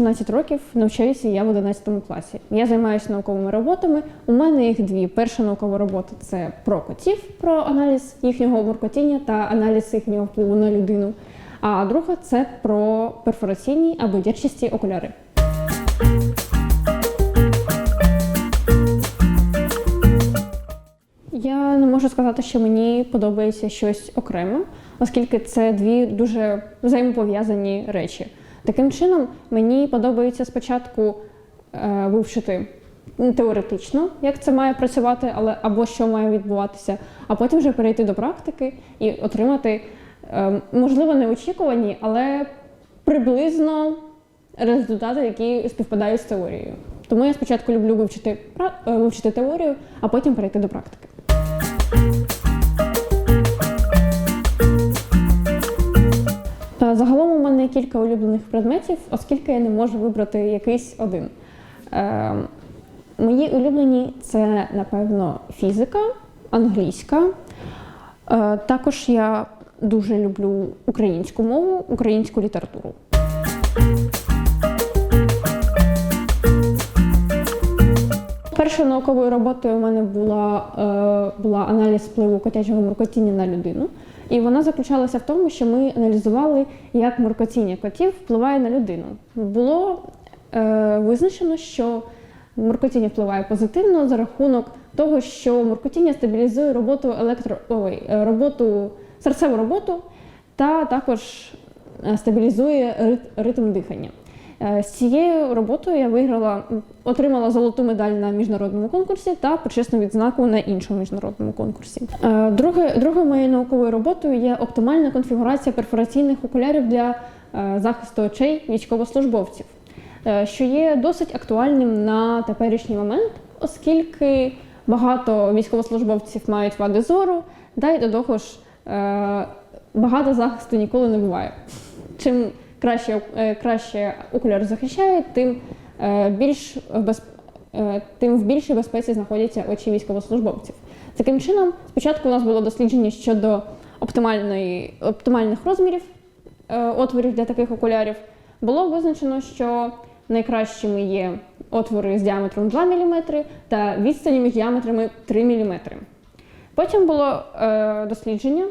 17 років, навчаюся я в 11 класі. Я займаюся науковими роботами. У мене їх дві. Перша наукова робота це про котів, про аналіз їхнього муркотіння та аналіз їхнього впливу на людину. А друга це про перфораційні або дірчасті окуляри. Я не можу сказати, що мені подобається щось окреме, оскільки це дві дуже взаємопов'язані речі. Таким чином, мені подобається спочатку е, вивчити теоретично, як це має працювати, але або що має відбуватися, а потім вже перейти до практики і отримати, е, можливо, неочікувані, але приблизно результати, які співпадають з теорією. Тому я спочатку люблю вивчити, е, вивчити теорію, а потім перейти до практики. Мене кілька улюблених предметів, оскільки я не можу вибрати якийсь один. Е, мої улюблені це, напевно, фізика, англійська. Е, також я дуже люблю українську мову, українську літературу. Першою науковою роботою у мене була, е, була аналіз впливу котячого муркотіння на людину. І вона заключалася в тому, що ми аналізували, як муркотіння котів впливає на людину. Було е, визначено, що муркотіння впливає позитивно за рахунок того, що муркотіння стабілізує роботу електро... Ой, е, роботу, серцеву роботу та також е, стабілізує рит- ритм дихання. Е, З цією роботою я виграла, отримала золоту медаль на міжнародному конкурсі та почесну відзнаку на іншому міжнародному конкурсі. Е, Друге, другою моєю науковою роботою є оптимальна конфігурація перфораційних окулярів для е, захисту очей військовослужбовців, що є досить актуальним на теперішній момент, оскільки багато військовослужбовців мають вади зору, да й до того ж багато захисту ніколи не буває. Чим краще, е, краще окуляр захищає, тим е, більш в без, е, тим в більшій безпеці знаходяться очі військовослужбовців. Таким чином, спочатку у нас було дослідження щодо оптимальної, оптимальних розмірів е, отворів для таких окулярів. Було визначено, що найкращими є отвори з діаметром 2 мм та відстані між діаметрами 3 мм. Потім було дослідження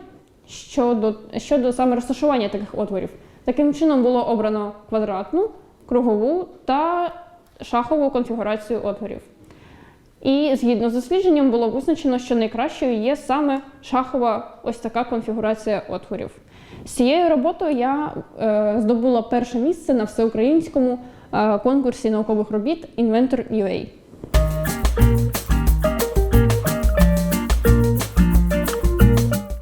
щодо, щодо саме розташування таких отворів. Таким чином було обрано квадратну, кругову та шахову конфігурацію отворів. І згідно з дослідженням було визначено, що найкращою є саме шахова ось така конфігурація отворів. З цією роботою я е, здобула перше місце на всеукраїнському е, конкурсі наукових робіт Inventor UA.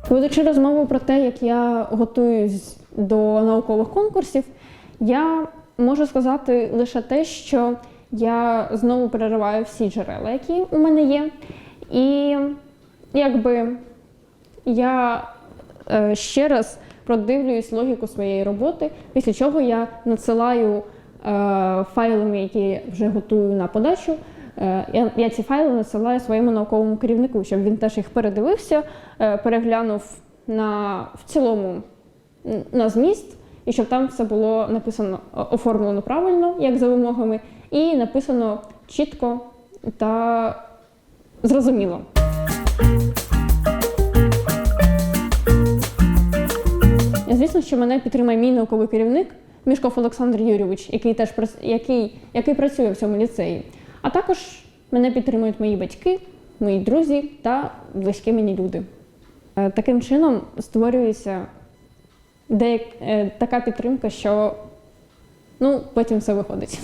Ведучи розмову про те, як я готуюсь до наукових конкурсів, я можу сказати лише те, що я знову перериваю всі джерела, які у мене є. І якби я е, ще раз продивлююсь логіку своєї роботи, після чого я надсилаю е, файлами, які вже готую на подачу. Е, Я, я ці файли надсилаю своєму науковому керівнику, щоб він теж їх передивився, переглянув на в цілому на зміст, і щоб там все було написано оформлено правильно, як за вимогами, і написано чітко та зрозуміло. Звісно, що мене підтримує мій науковий керівник Мішков Олександр Юрійович, який теж який, який працює в цьому ліцеї. А також мене підтримують мої батьки, мої друзі та близькі мені люди. Е, Таким чином створюється деяк, е, така підтримка, що ну, потім все виходить.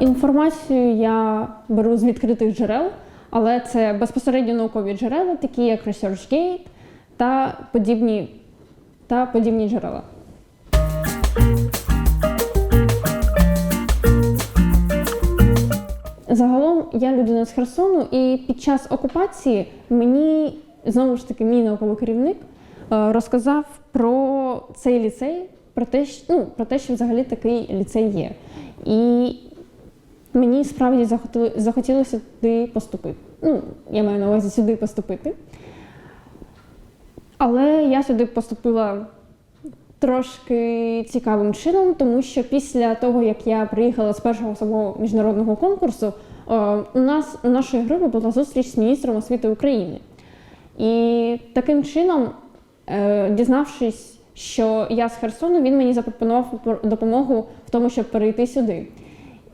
Інформацію я беру з відкритих джерел, але це безпосередньо наукові джерела, такі як ResearchGate та подібні, та подібні джерела. Загалом я людина з Херсону, і під час окупації мені знову ж таки мій науковий керівник е, розказав про цей ліцей, про те, що, ну, про те, що взагалі такий ліцей є. І мені справді захотілося туди поступити. Ну, я маю на увазі сюди поступити. Але я сюди поступила трошки цікавим чином, тому що після того, як я приїхала з першого свого міжнародного конкурсу, у нас у нашої групи була зустріч з міністром освіти України. І таким чином, е, дізнавшись, що я з Херсону, він мені запропонував допомогу в тому, щоб перейти сюди.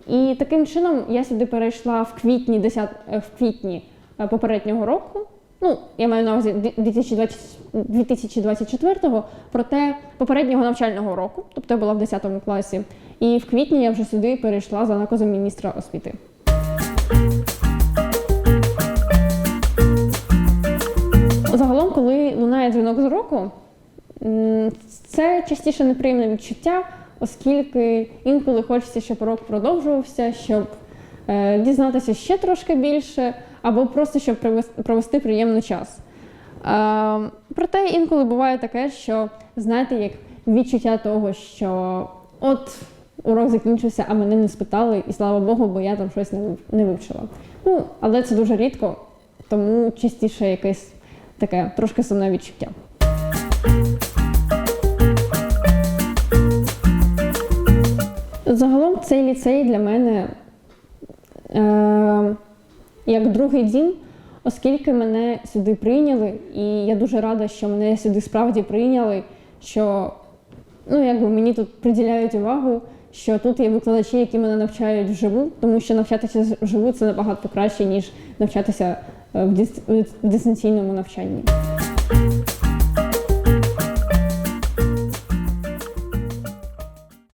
І таким чином я сюди перейшла в квітні 10, е, в квітні е, попереднього року. Ну, я маю на увазі 2020 2024-го, проте попереднього навчального року, тобто я була в 10 класі. І в квітні я вже сюди перейшла за наказом міністра освіти. Загалом, коли лунає дзвінок з року, це частіше неприємне відчуття, оскільки інколи хочеться, щоб урок продовжувався, щоб е, дізнатися ще трошки більше, або просто щоб провести приємний час. Е, проте інколи буває таке, що знаєте, як відчуття того, що от урок закінчився, а мене не спитали, і слава Богу, бо я там щось не вив- не вивчила. Ну, але це дуже рідко, тому частіше якесь таке трошки сумне відчуття. Загалом цей ліцей для мене е, як другий дім, оскільки мене сюди прийняли, і я дуже рада, що мене сюди справді прийняли, що ну, якби мені тут приділяють увагу, що тут є викладачі, які мене навчають вживу, тому що навчатися вживу це набагато краще, ніж навчатися в дистанційному навчанні.